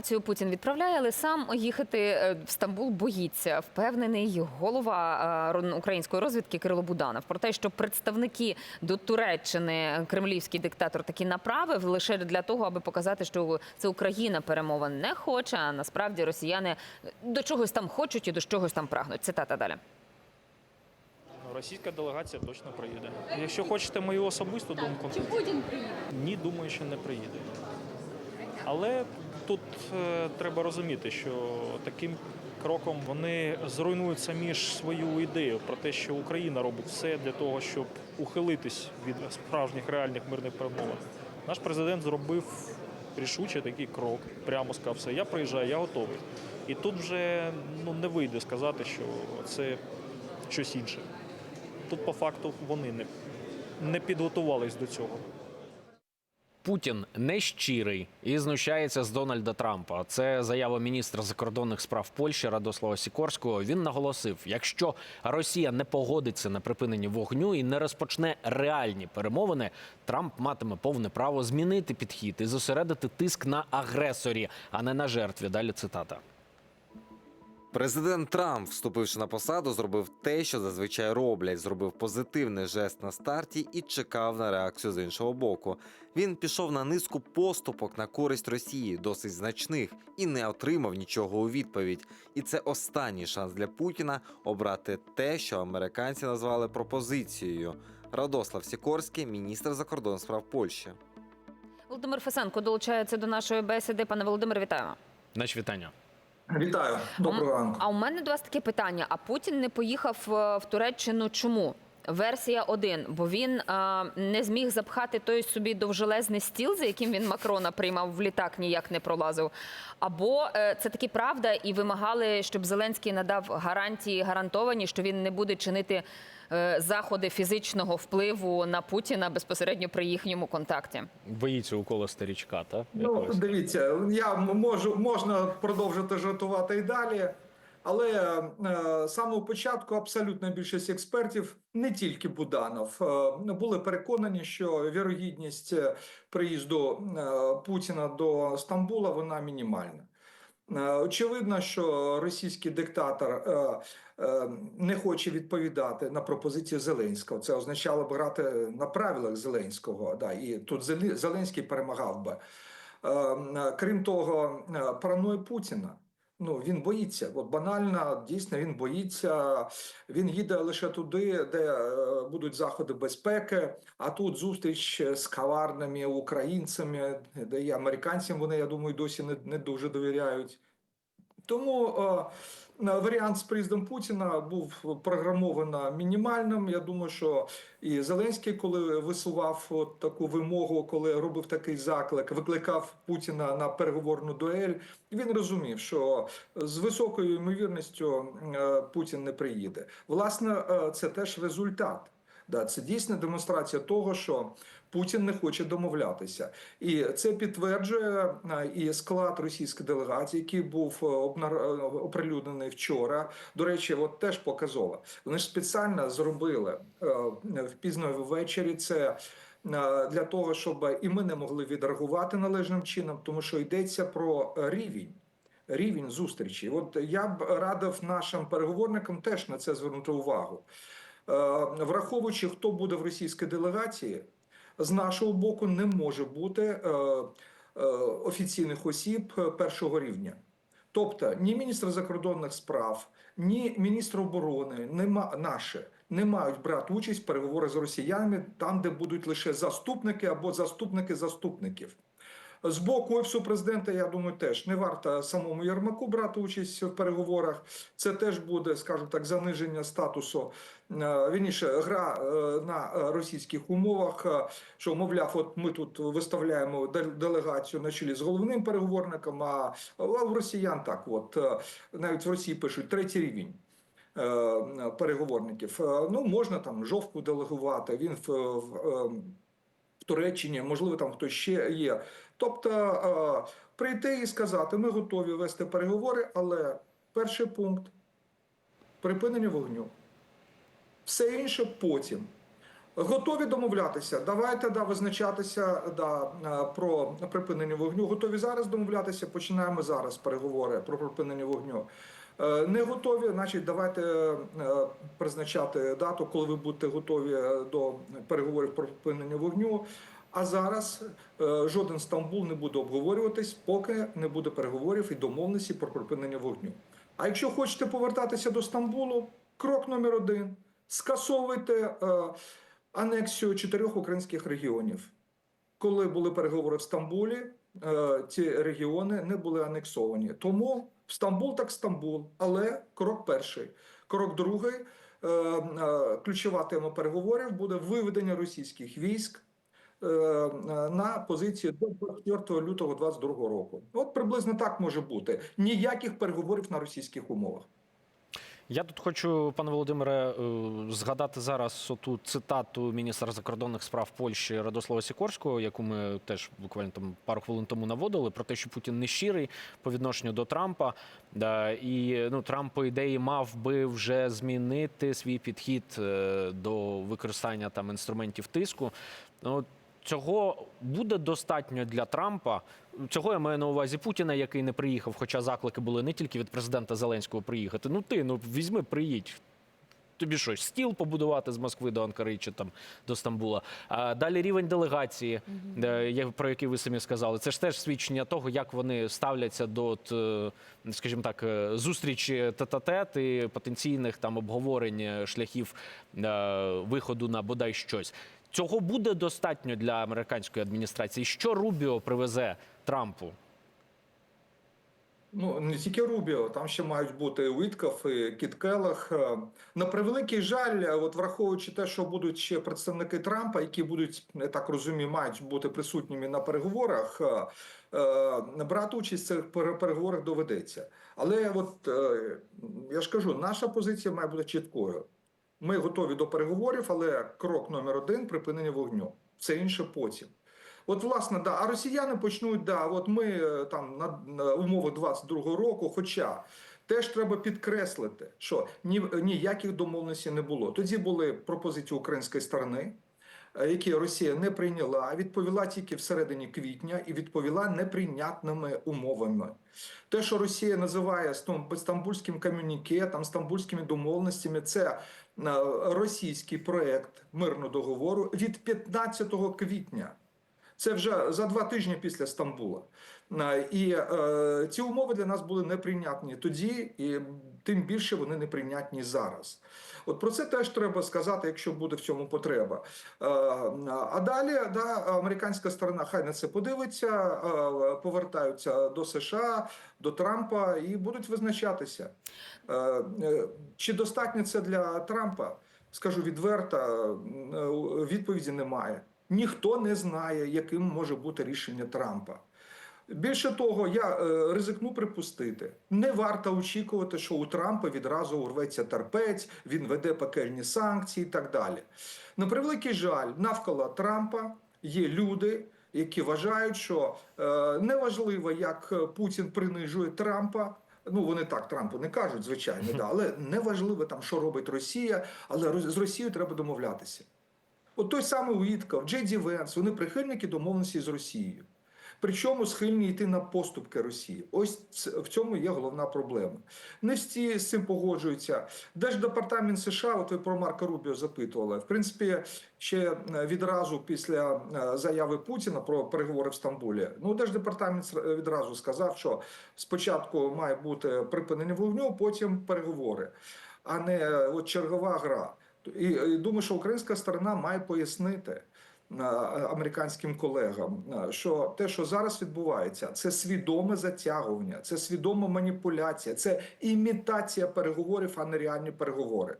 делегацію Путін відправляє, але сам їхати е, в Стамбул боїться. Впевнений голова е, української розвідки Кирило Буданов про те, що представники до Туреччини кремлівський диктатор таки направив лише для того, аби показати, що це Україна перемовин не хоче. А насправді росіяни до чогось там хочуть і до чогось там прагнуть. Цитата далі. Російська делегація точно приїде. Якщо хочете мою особисту думку, Чи Путін приїде? ні, думаю, що не приїде. Але тут е, треба розуміти, що таким кроком вони зруйнують самі ж свою ідею про те, що Україна робить все для того, щоб ухилитись від справжніх реальних мирних перемовин. Наш президент зробив рішуче такий крок, прямо сказав все. Я приїжджаю, я готовий. І тут вже ну, не вийде сказати, що це щось інше. Тут по факту вони не, не підготувались до цього. Путін нещирий і знущається з Дональда Трампа. Це заява міністра закордонних справ Польщі Радослава Сікорського. Він наголосив: якщо Росія не погодиться на припинення вогню і не розпочне реальні перемовини, Трамп матиме повне право змінити підхід і зосередити тиск на агресорі, а не на жертві. Далі цитата. Президент Трамп, вступивши на посаду, зробив те, що зазвичай роблять. Зробив позитивний жест на старті і чекав на реакцію з іншого боку. Він пішов на низку поступок на користь Росії, досить значних, і не отримав нічого у відповідь. І це останній шанс для Путіна обрати те, що американці назвали пропозицією. Радослав Сікорський, міністр закордонних справ Польщі. Володимир Фесенко долучається до нашої бесіди. Пане Володимире, вітаємо. Наче вітання. Вітаю, доброго ранку. А у мене до вас таке питання: а Путін не поїхав е, в Туреччину чому? Версія 1, бо він е, не зміг запхати той собі довжелезний стіл, за яким він Макрона приймав в літак, ніяк не пролазив. Або е, це таки правда, і вимагали, щоб Зеленський надав гарантії гарантовані, що він не буде чинити заходи фізичного впливу на Путіна безпосередньо при їхньому контакті. Боїться укола старічка, та Ну, дивіться, я можу можна продовжити жартувати і далі. Але е, самого початку абсолютна більшість експертів, не тільки Буданов, е, були переконані, що вірогідність е, приїзду е, Путіна до Стамбула вона мінімальна. Е, Очевидно, що російський диктатор е, е, не хоче відповідати на пропозицію Зеленського. Це означало б грати на правилах Зеленського. Да, і тут Зеле- Зеленський перемагав би. Е, е, Крім того, е, Путіна. Ну він боїться. От банально, дійсно, він боїться. Він їде лише туди, де е, будуть заходи безпеки. А тут зустріч з каварними українцями, де і американцям вони, я думаю, досі не, не дуже довіряють. Тому е, варіант з приїздом Путіна був програмовано мінімальним. Я думаю, що і Зеленський, коли висував от таку вимогу, коли робив такий заклик, викликав Путіна на переговорну дуель. Він розумів, що з високою ймовірністю е, Путін не приїде. Власне, е, це теж результат. Да, це дійсна демонстрація того, що Путін не хоче домовлятися, і це підтверджує і склад російської делегації, який був е, е, оприлюднений вчора. До речі, от теж показово. Вони ж спеціально зробили е, в пізно ввечері це. Для того щоб і ми не могли відреагувати належним чином, тому що йдеться про рівень рівень зустрічі. От я б радив нашим переговорникам теж на це звернути увагу. Е, Враховуючи, хто буде в російській делегації, з нашого боку не може бути е, е, офіційних осіб першого рівня. Тобто ні міністр закордонних справ, ні міністр оборони, нема наші не мають брати участь в переговорах з росіянами там, де будуть лише заступники або заступники заступників. З боку офісу президента, я думаю, теж не варто самому Єрмаку брати участь в переговорах. Це теж буде, скажімо так, заниження статусу. е, Вірніше, гра е, на російських умовах. е, Що, мовляв, от ми тут виставляємо делегацію на чолі з головним переговорником. А в росіян так, от навіть в Росії пишуть третій рівень. Переговорників ну можна там жовтку делегувати. Він в, в в Туреччині, можливо, там хтось ще є. Тобто е, прийти і сказати, ми готові вести переговори, але перший пункт припинення вогню. Все інше потім. Готові домовлятися. Давайте да, визначатися да, е, про припинення вогню. Готові зараз домовлятися. Починаємо зараз переговори про припинення вогню. Е, Не готові, значить, давайте призначати дату, коли ви будете готові до переговорів про припинення вогню. А зараз е, жоден Стамбул не буде обговорюватись, поки не буде переговорів і домовленості про припинення вогню. А якщо хочете повертатися до Стамбулу, крок номер один скасовуйте е, анексію чотирьох українських регіонів. Коли були переговори в Стамбулі, е, ці регіони не були анексовані. Тому Стамбул так Стамбул, але крок перший. Крок другий, ключова тема переговорів буде виведення російських військ на позиції до 24 лютого 2022 року. От приблизно так може бути. Ніяких переговорів на російських умовах. Я тут хочу, пане Володимире, е, згадати зараз оту цитату міністра закордонних справ Польщі Радослава Сікорського, яку ми теж буквально там пару хвилин тому наводили, про те, що Путін не щирий по відношенню до Трампа. І ну, Трамп, по ідеї, мав би вже змінити свій підхід е, до використання там інструментів тиску. Ну, Цього буде достатньо для Трампа. Цього я маю на увазі Путіна, який не приїхав, хоча заклики були не тільки від президента Зеленського приїхати. Ну ти ну візьми, приїдь. Тобі що, стіл побудувати з Москви до Анкари чи там до Стамбула. А далі рівень делегації, де, я- про який ви самі сказали. Це ж теж свідчення того, як вони ставляться до, от, е, скажімо так, е, зустрічі тет-а-тет і потенційних там обговорень шляхів виходу на бодай щось. Цього буде достатньо для американської адміністрації. Що Рубіо привезе Трампу? Ну не тільки Рубіо, там ще мають бути і Уітков, і Кіт. Е, На превеликий жаль, е, от враховуючи те, що будуть ще представники Трампа, які будуть, я так розумію, мають бути присутніми на переговорах. е, Брати участь в цих переговорах доведеться. Але от я ж кажу, наша позиція має бути чіткою. Ми готові до переговорів, але крок номер один припинення вогню. Все інше потім. От, власне, да, а росіяни почнуть, да, от ми е, там на, умови 22-го року, хоча теж треба підкреслити, що ні, ніяких домовленостей не було. Тоді були пропозиції української сторони, е, які Росія не прийняла, відповіла тільки всередині квітня і відповіла неприйнятними умовами. Те, що Росія називає стам- стамбульським комюніке, там стамбульськими домовленостями, це російський проект мирного договору від 15 квітня. Це вже за два тижні після Стамбула. І е, ці умови для нас були неприйнятні тоді, і тим більше вони неприйнятні зараз. От про це теж треба сказати, якщо буде в цьому потреба. Е, а далі да, американська сторона хай на це подивиться, е, повертаються до США, до Трампа і будуть визначатися. Чи достатньо це для Трампа? Скажу відверто, відповіді немає. Ніхто не знає, яким може бути рішення Трампа. Більше того, я е, ризикну припустити, не варто очікувати, що у Трампа відразу урветься терпець, він веде пекельні санкції і так далі. На превеликий жаль, навколо Трампа є люди, які вважають, що е, неважливо, як Путін принижує Трампа. Ну, вони так Трампу не кажуть, звичайно, да, але неважливо там, що робить Росія, але з Росією треба домовлятися. От той самий Уітков, Джей Ді Венс, вони прихильники домовленості з Росією. Причому схильні йти на поступки Росії. Ось в цьому є головна проблема. Не всі з цим погоджуються. Держдепартамент США, от ви про Марка Рубіо запитували. В принципі, ще е, відразу після е, заяви Путіна про переговори в Стамбулі. Ну, держдепартамент с- відразу сказав, що спочатку має бути припинення вогню, потім переговори, а не е, от чергова гра. І, і думаю, що українська сторона має пояснити е, американським колегам, е, що те, що зараз відбувається, це свідоме затягування, це свідома маніпуляція, це імітація переговорів, а не реальні переговори.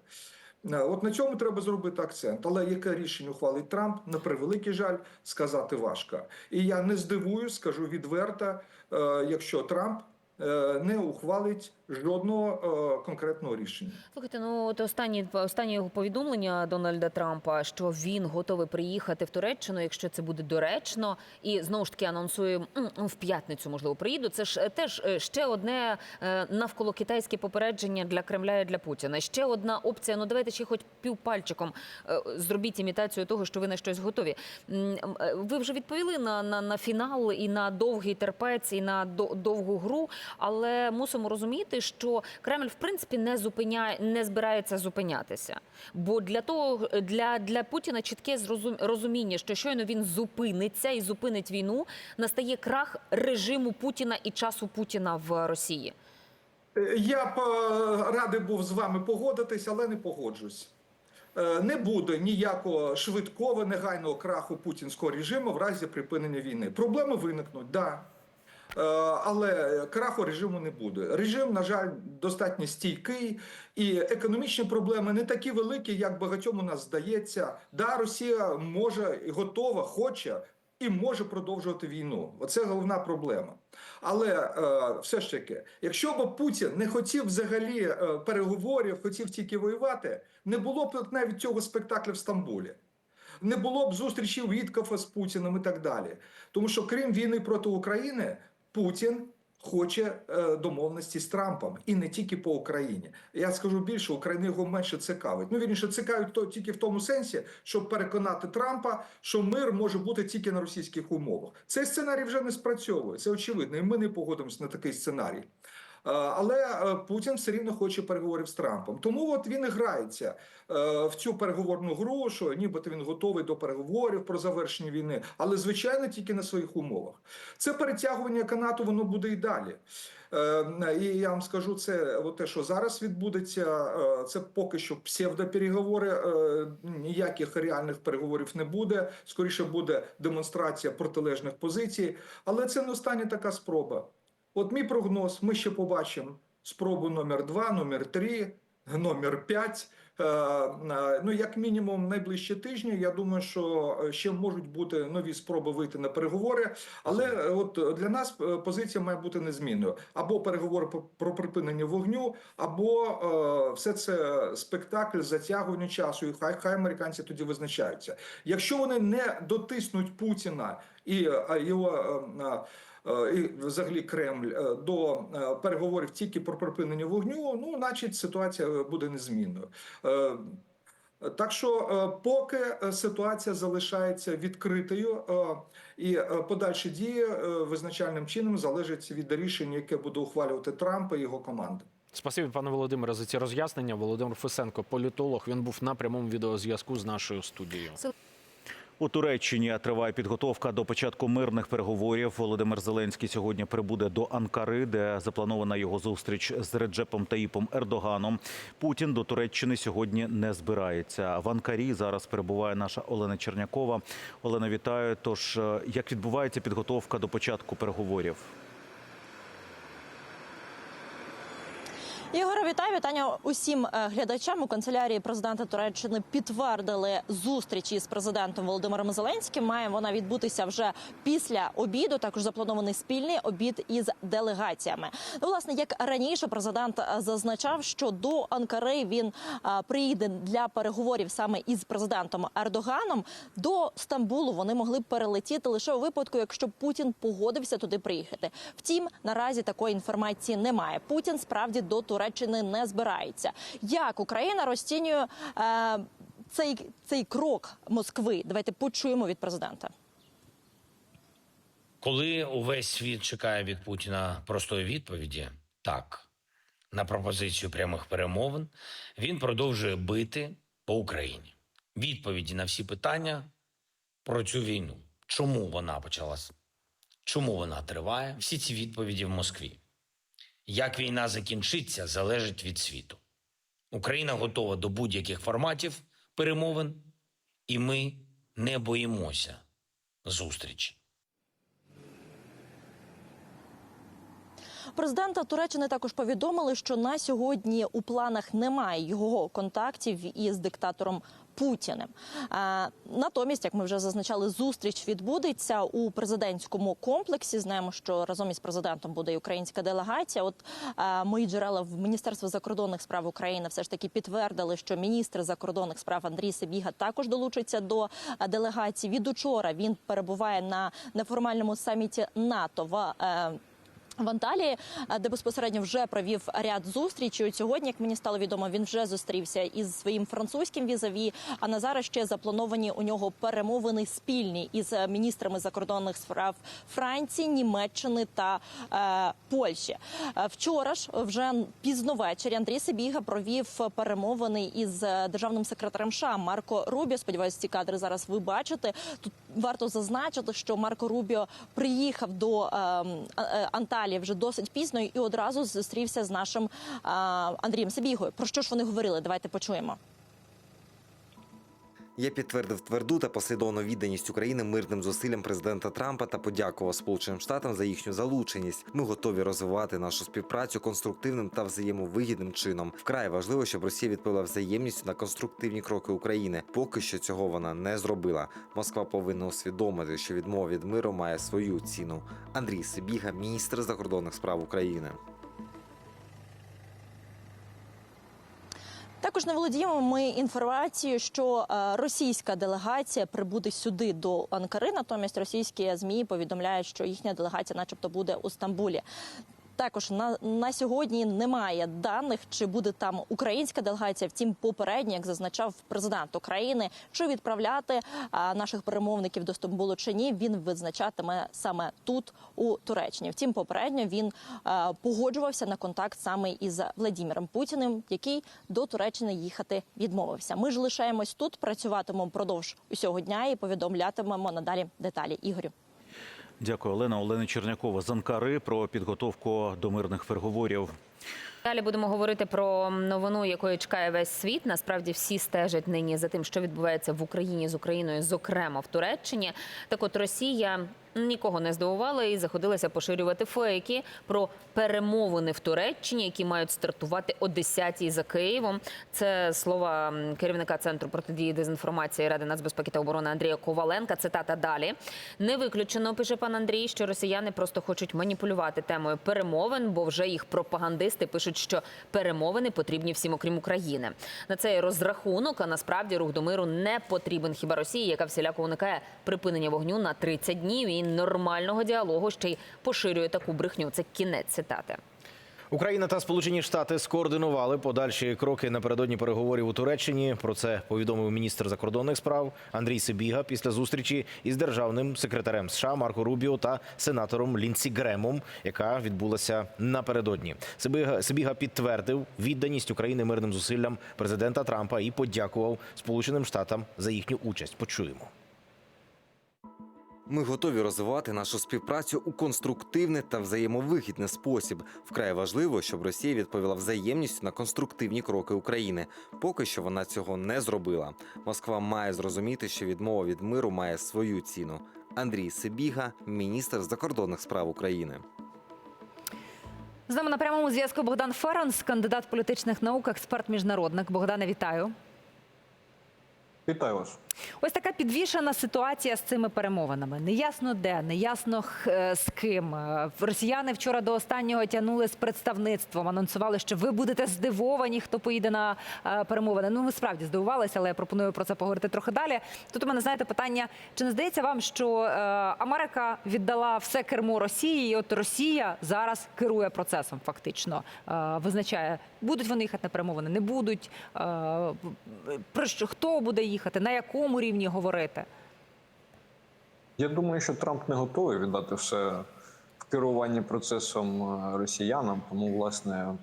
Е, От на цьому треба зробити акцент. Але яке рішення ухвалить Трамп, на превеликий жаль, сказати важко. І я не здивуюсь, скажу відверто, е, якщо Трамп е, не ухвалить жодного е, конкретного рішення. Слухайте, ну от останні останнє його повідомлення Дональда Трампа, що він готовий приїхати в Туреччину, якщо це буде доречно, і знову ж таки анонсує в п'ятницю, можливо, приїду. Це ж е, теж е, ще одне навколо китайське попередження для Кремля і для Путіна. Ще одна опція. Ну давайте ще хоч півпальчиком зробіть імітацію того, що ви на щось готові. Ви вже відповіли на, на, на фінал і на довгий терпець, і на довгу гру, але мусимо розуміти, що Кремль в принципі не зупиняє, не збирається зупинятися. Бо для того для, для Путіна чітке розуміння, що щойно він зупиниться і зупинить війну, настає крах режиму Путіна і часу Путіна в Росії. Е, Я б е, радий був з вами погодитись, але не погоджусь. Е, Не буде ніякого швидкого негайного краху путінського режиму в разі припинення війни. Проблеми виникнуть, да. Е, Але краху режиму не буде. Режим, на жаль, достатньо стійкий, і економічні проблеми не такі великі, як багатьом у нас здається. Да, Росія може готова, хоче і може продовжувати війну. Оце головна проблема. Але е, все ж таки, якщо б Путін не хотів взагалі е, переговорів, хотів тільки воювати, не було б навіть цього спектакля в Стамбулі. Не було б зустрічі Віткофа з Путіним і так далі. Тому що крім війни проти України, Путін хоче е, домовленості з Трампом і не тільки по Україні. Я скажу більше, Україна його менше цікавить. Ну вірніше, цікавить то тільки в тому сенсі, щоб переконати Трампа, що мир може бути тільки на російських умовах. Цей сценарій вже не спрацьовує. Це очевидно, і ми не погодимося на такий сценарій. Е, Але е, Путін все рівно хоче переговорів з Трампом. Тому от він і грається е, в цю переговорну гру, що нібито він готовий до переговорів про завершення війни, але звичайно тільки на своїх умовах. Це перетягування канату, воно буде і далі. І я вам скажу, це те, що зараз відбудеться, це поки що псевдопереговори. Ніяких реальних переговорів не буде. Скоріше буде демонстрація протилежних позицій, але це не остання така спроба. От мій прогноз, ми ще побачимо спробу номер 2 номер 3 номер 5 Е, е, Ну, як мінімум, найближчі тижні. Я думаю, що е, ще можуть бути нові спроби вийти на переговори. Але от для нас позиція має бути незмінною: або переговори про- припинення вогню, або все це спектакль затягування часу. І хай хай американці тоді визначаються. Якщо вони не дотиснуть Путіна і його. Е, і взагалі Кремль е, до е, переговорів тільки про припинення вогню, ну, значить, ситуація буде незмінною. Так що поки ситуація залишається відкритою, і подальші дії визначальним чином залежать від рішення, яке буде ухвалювати Трамп і його команда. Спасибі, пане Володимире, за ці роз'яснення. Володимир Фесенко, політолог. Він був на прямому відеозв'язку з нашою студією. У Туреччині триває підготовка до початку мирних переговорів. Володимир Зеленський сьогодні прибуде до Анкари, де запланована його зустріч з Реджепом Таїпом Ердоганом. Путін до Туреччини сьогодні не збирається. В Анкарі зараз перебуває наша Олена Чернякова. Олена, вітаю. Тож е, як відбувається підготовка до початку переговорів? Ігоре, вітаю вітання усім е, глядачам у канцелярії президента Туреччини підтвердили зустрічі з президентом Володимиром Зеленським. Має вона відбутися вже після обіду. Також запланований спільний обід із делегаціями. Ну, власне, як раніше президент е, зазначав, що до Анкари він е, приїде для переговорів саме із президентом Ердоганом. До Стамбулу вони могли б перелетіти лише у випадку, якщо Путін погодився туди приїхати. Втім, наразі такої інформації немає. Путін справді до Туреччини не збирається. Як Україна розцінює е, цей, цей крок Москви? Давайте почуємо від президента. Коли увесь світ чекає від Путіна простої відповіді, так, на пропозицію прямих перемовин, він продовжує бити по Україні. Відповіді на всі питання про цю війну. Чому вона почалась? Чому вона триває? Всі ці відповіді в Москві. Як війна закінчиться, залежить від світу. Україна готова до будь-яких форматів перемовин, і ми не боїмося зустрічі. президента Туреччини також повідомили, що на сьогодні у планах немає його контактів із диктатором Путіним. Натомість, як ми вже зазначали, зустріч відбудеться у президентському комплексі. Знаємо, що разом із президентом буде і українська делегація. От мої джерела в Міністерстві закордонних справ України все ж таки підтвердили, що міністр закордонних справ Андрій Сибіга також долучиться до делегації. Від учора він перебуває на неформальному саміті НАТО в. В Анталії, е, де безпосередньо вже провів ряд зустрічей. Сьогодні, як мені стало відомо, він вже зустрівся із своїм французьким візаві. А на зараз ще заплановані у нього перемовини спільні із е, міністрами закордонних справ Франції, Німеччини та е, Польщі. Е, Вчора ж вже пізно ввечері Андрій Сибіга провів перемовини із державним секретарем США Марко Рубіо. Сподіваюся, ці кадри зараз ви бачите. Тут варто зазначити, що Марко Рубіо приїхав до е, е, Анталії вже досить пізно і одразу зустрівся з нашим Андрієм Сибігою. Про що ж вони говорили? Давайте почуємо. Я підтвердив тверду та послідовну відданість України мирним зусиллям президента Трампа та подякував Сполученим Штатам за їхню залученість. Ми готові розвивати нашу співпрацю конструктивним та взаємовигідним чином. Вкрай важливо, щоб Росія відповіла взаємністю на конструктивні кроки України. Поки що цього вона не зробила. Москва повинна усвідомити, що відмова від миру має свою ціну. Андрій Сибіга, міністр закордонних справ України. Також не володіємо ми інформацією, що е, російська делегація прибуде сюди до Анкари. Натомість російські змі повідомляють, що їхня делегація, начебто, буде у Стамбулі. Також на, на сьогодні немає даних, чи буде там українська делегація. Втім, попередньо, як зазначав президент України, чи відправляти а, наших перемовників до Стамбулу чи ні, він визначатиме саме тут, у Туреччині. Втім, попередньо він а, погоджувався на контакт саме із Владіміром Путіним, який до Туреччини їхати відмовився. Ми ж лишаємось тут, працюватимемо впродовж усього дня і повідомлятимемо надалі деталі. Ігорю. Дякую, Олена. Олена Чернякова з Анкари про підготовку до мирних переговорів. Далі будемо говорити про новину, якої чекає весь світ. Насправді всі стежать нині за тим, що відбувається в Україні з Україною, зокрема в Туреччині. Так, от Росія нікого не здивувала і заходилася поширювати фейки про перемовини в Туреччині, які мають стартувати о 10-й за Києвом. Це слова керівника центру протидії дезінформації Ради нацбезпеки та оборони Андрія Коваленка. Цитата далі не виключено, пише пан Андрій, що росіяни просто хочуть маніпулювати темою перемовин, бо вже їх пропагандисти пишуть, що перемовини потрібні всім, окрім України. На цей розрахунок, а насправді рух до миру не потрібен хіба Росії, яка всіляко уникає припинення вогню на 30 днів і нормального діалогу ще й поширює таку брехню. Це кінець цитати. Україна та Сполучені Штати скоординували подальші кроки напередодні переговорів у Туреччині. Про це повідомив міністр закордонних справ Андрій Сибіга після зустрічі із державним секретарем США Марко Рубіо та сенатором Лінсі Гремом, яка відбулася напередодні. Сибіга, Сибіга підтвердив відданість України мирним зусиллям президента Трампа і подякував Сполученим Штатам за їхню участь. Почуємо. Ми готові розвивати нашу співпрацю у конструктивний та взаємовигідний спосіб. Вкрай важливо, щоб Росія відповіла взаємністю на конструктивні кроки України. Поки що вона цього не зробила. Москва має зрозуміти, що відмова від миру має свою ціну. Андрій Сибіга, міністр закордонних справ України. З нами на прямому зв'язку Богдан Феронс, кандидат політичних наук, експерт міжнародник. Богдане, вітаю. Вітаю вас. Ось така підвішена ситуація з цими перемовинами. Неясно де, неясно е, з ким. Е, Росіяни вчора до останнього тягнули з представництвом. Анонсували, що ви будете здивовані, хто поїде на е, перемовини. Ну, ми справді здивувалися, але я пропоную про це поговорити трохи далі. Тут у мене знаєте питання: чи не здається вам, що Америка віддала все кермо Росії, і от Росія зараз керує процесом, фактично визначає, будуть вони їхати на перемовини, не будуть. Про що хто буде їхати, на якому рівні говорити? Я думаю, що Трамп не готовий віддати все в керуванні процесом е, росіянам. Тому, власне,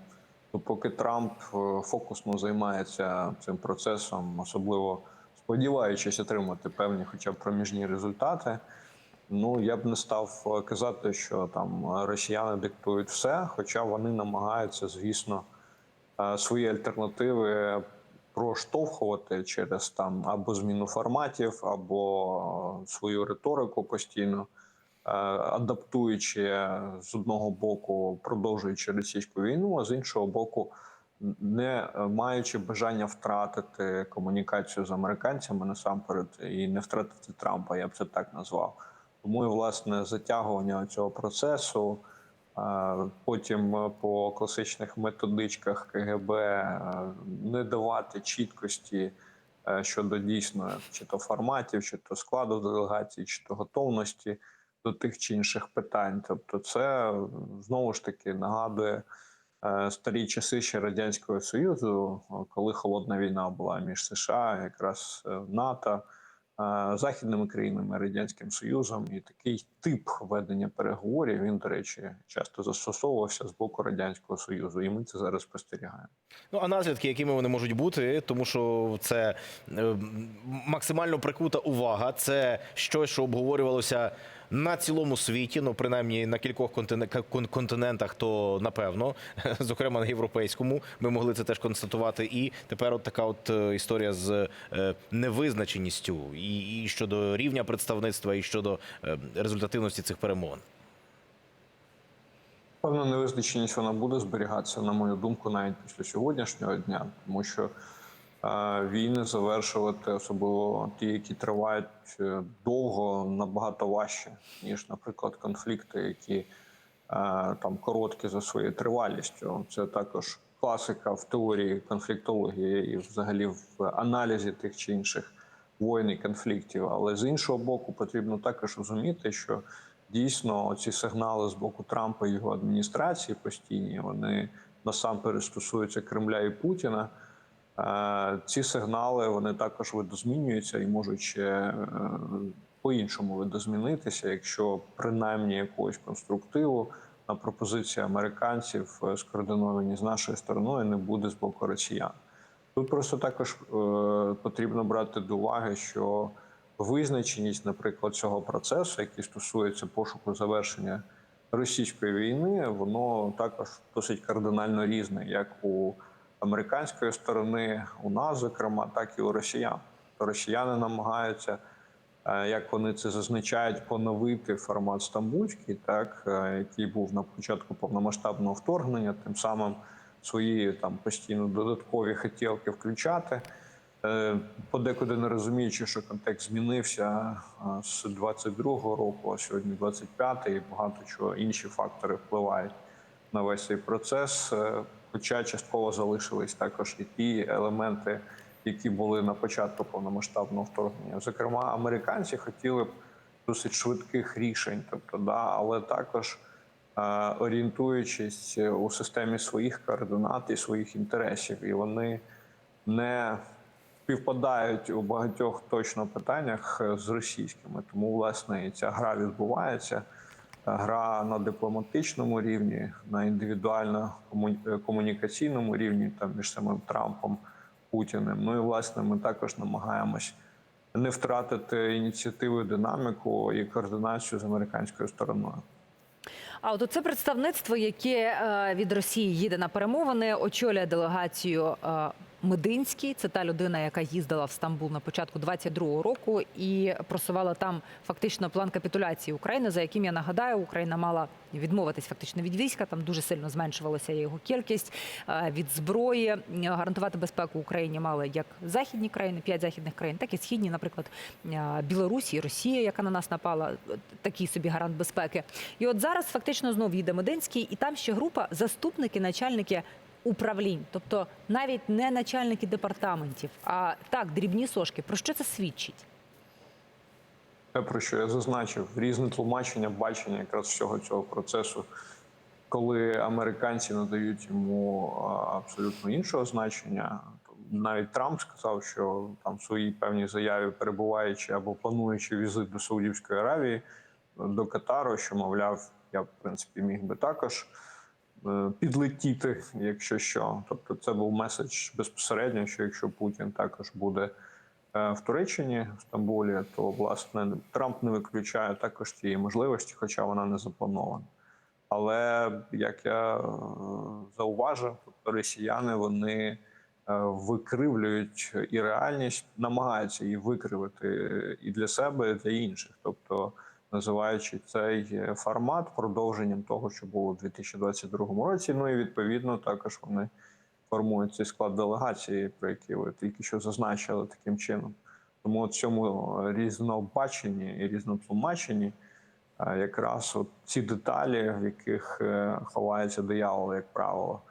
ну, поки Трамп е, фокусно займається цим процесом, особливо сподіваючись отримати певні, хоча б проміжні результати. Ну я б не став е, казати, що там росіяни диктують все, хоча вони намагаються, звісно, свої альтернативи проштовхувати через там або зміну форматів, або е, свою риторику постійно адаптуючи е, з одного боку, продовжуючи російську війну, а з іншого боку, не е, маючи бажання втратити комунікацію з американцями насамперед і не втратити Трампа, я б це так назвав. Тому власне затягування цього процесу. Потім е, по класичних методичках КГБ е, не давати чіткості е, щодо дійсно чи то форматів, чи то складу делегації, чи то готовності до тих чи інших питань. Тобто, це знову ж таки нагадує старі часи ще радянського союзу, коли холодна війна була між США, якраз НАТО. Західними країнами радянським союзом, і такий тип ведення переговорів він, до речі, часто застосовувався з боку радянського союзу, і ми це зараз спостерігаємо. Ну а наслідки, якими вони можуть бути, тому що це е, максимально прикута увага. Це щось, що обговорювалося на цілому світі, ну принаймні на кількох континентах, то напевно, зокрема на європейському, ми могли це теж констатувати. І тепер от така от е, історія з е, невизначеністю і, і щодо рівня представництва, і щодо е, результативності цих перемовин. Певна невизначеність вона буде зберігатися, на мою думку, навіть після сьогоднішнього дня, тому що війни завершувати, особливо ті, які тривають е, довго, набагато важче, ніж, наприклад, конфлікти, які е, там короткі за своєю тривалістю. Це також класика в теорії конфліктології і взагалі в аналізі тих чи інших воєн і конфліктів. Але з іншого боку, потрібно також розуміти, що дійсно ці сигнали з боку Трампа і його адміністрації постійні вони насамперед стосуються Кремля і Путіна. Е, Ці сигнали вони також видозмінюються і можуть ще е, по-іншому видозмінитися, якщо принаймні якогось конструктиву на пропозиції американців е, скоординовані з нашою стороною не буде з боку росіян. Тут просто також потрібно брати до уваги, що визначеність, наприклад, цього процесу, який стосується пошуку завершення російської війни, воно також досить кардинально різне, як у американської сторони, у нас, зокрема, так і у росіян. Росіяни намагаються, е, як вони це зазначають, поновити формат стамбульський, так е, який був на початку повномасштабного вторгнення, тим самим свої там постійно додаткові хотілки включати. Е, Подекуди не розуміючи, що контекст змінився з 22-го року, а сьогодні 25-й, і багато чого інші фактори впливають на весь цей процес. Хоча частково залишились також і ті елементи, які були на початку повномасштабного вторгнення. Зокрема, американці хотіли б досить швидких рішень, тобто да, але також е, орієнтуючись у системі своїх координат і своїх інтересів, і вони не співпадають у багатьох точно питаннях е, з російськими. Тому, власне, і ця гра відбувається. Гра на дипломатичному рівні, на індивідуально е, комунікаційному рівні, там між самим Трампом Путіним. Ну і власне ми також намагаємось не втратити ініціативу, динаміку і координацію з американською стороною. А от це представництво, яке е, від Росії їде на перемовини, очолює делегацію е, Мединський. Це та людина, яка їздила в Стамбул на початку 22-го року і просувала там фактично план капітуляції України, за яким я нагадаю, Україна мала відмовитись фактично від війська. Там дуже сильно зменшувалася його кількість е, від зброї. Е, Гарантувати безпеку Україні мали як західні країни, п'ять західних країн, так і східні, наприклад, е, Білорусі, Росія, яка на нас напала, такий собі гарант безпеки. І от зараз фактично знов їде Мединський, і там ще група заступники, начальники управлінь, тобто навіть не начальники департаментів, а так дрібні сошки. Про що це свідчить? Те, про що я зазначив, різне тлумачення, бачення якраз всього цього процесу, коли американці надають йому абсолютно іншого значення. Навіть Трамп сказав, що там в своїй певній заяві, перебуваючи або плануючи візит до Саудівської Аравії, до Катару, що мовляв, я в принципі міг би також підлетіти, якщо що. Тобто, це був меседж безпосередньо, що якщо Путін також буде е, в Туреччині, в Стамбулі, то власне Трамп не виключає також тієї можливості, хоча вона не запланована. Але як я е, зауважив, тобто росіяни вони е, викривлюють і реальність, намагаються її викривити і для себе, і для інших. Тобто називаючи цей е, формат продовженням того, що було у 2022 році. Ну і відповідно також вони формують цей склад делегації, про який ви тільки що зазначили таким чином. Тому в цьому різнобаченні і різнотлумаченні е, якраз от ці деталі, в яких е, ховається диявол, як правило.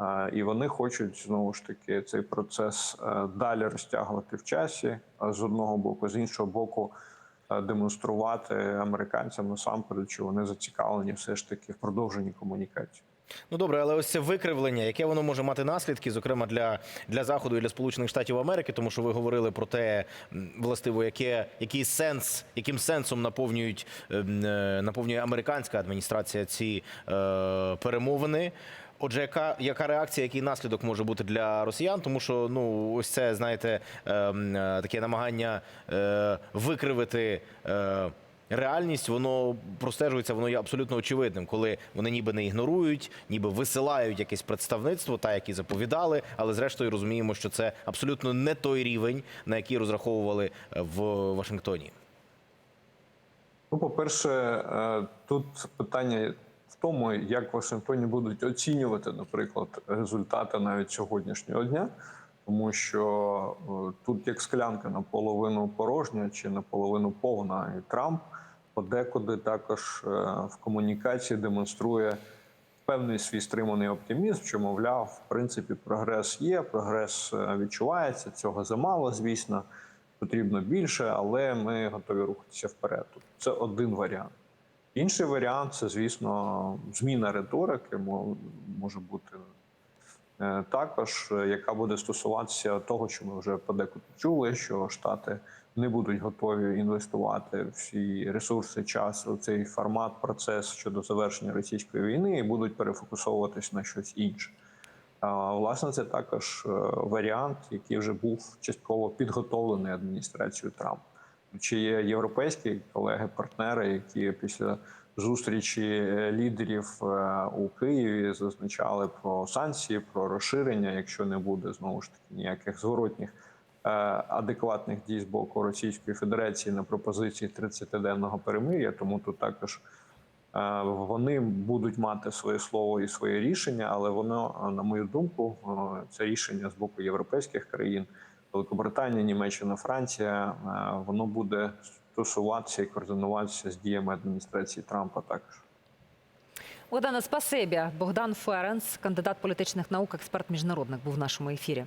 Е, І вони хочуть знову ж таки цей процес е, далі розтягувати в часі е, з одного боку, з іншого боку, е, демонструвати американцям насамперед, що вони зацікавлені все ж таки в продовженні комунікації. Ну добре, але ось це викривлення, яке воно може мати наслідки, зокрема для, для заходу і для Сполучених Штатів Америки, тому що ви говорили про те, властиво, яке який сенс, яким сенсом наповнюють ем, е, наповнює американська адміністрація ці е, перемовини. Отже, яка, яка реакція, який наслідок може бути для росіян? Тому що ну ось це знаєте ем, е, таке намагання е, викривити. Е, реальність воно простежується, воно є абсолютно очевидним, коли вони ніби не ігнорують, ніби висилають якесь представництво, та які заповідали, але зрештою розуміємо, що це абсолютно не той рівень, на який розраховували в Вашингтоні. Ну, по-перше, е, тут питання в тому, як в Вашингтоні будуть оцінювати, наприклад, результати навіть сьогоднішнього дня, тому що е, тут як склянка наполовину порожня чи наполовину повна, і Трамп подекуди також е, в комунікації демонструє певний свій стриманий оптимізм, що мовляв, в принципі, прогрес є, прогрес е, відчувається. Цього замало, звісно, потрібно більше, але ми готові рухатися вперед. Це один варіант. Інший варіант це, звісно, зміна риторики може бути е, також, яка буде стосуватися того, що ми вже подекуди чули, що Штати не будуть готові інвестувати всі ресурси, час у цей формат, процес щодо завершення російської війни і будуть перефокусовуватись на щось інше. Власне, це також е, варіант, який вже був частково підготовлений адміністрацією Трампа. Чи є європейські колеги, партнери, які після зустрічі е, лідерів е, у Києві зазначали про санкції, про розширення, якщо не буде знову ж таки ніяких зворотніх е, адекватних дій з боку Російської Федерації на пропозиції 30-денного перемир'я. Тому тут також вони будуть мати своє слово і своє рішення, але воно, на мою думку, це рішення з боку європейських країн. Великобританія, Німеччина, Франція, е, воно буде стосуватися і координуватися з діями адміністрації Трампа також. Богдана спасибі. Богдан Ференс, кандидат політичних наук, експерт міжнародник, був в нашому ефірі.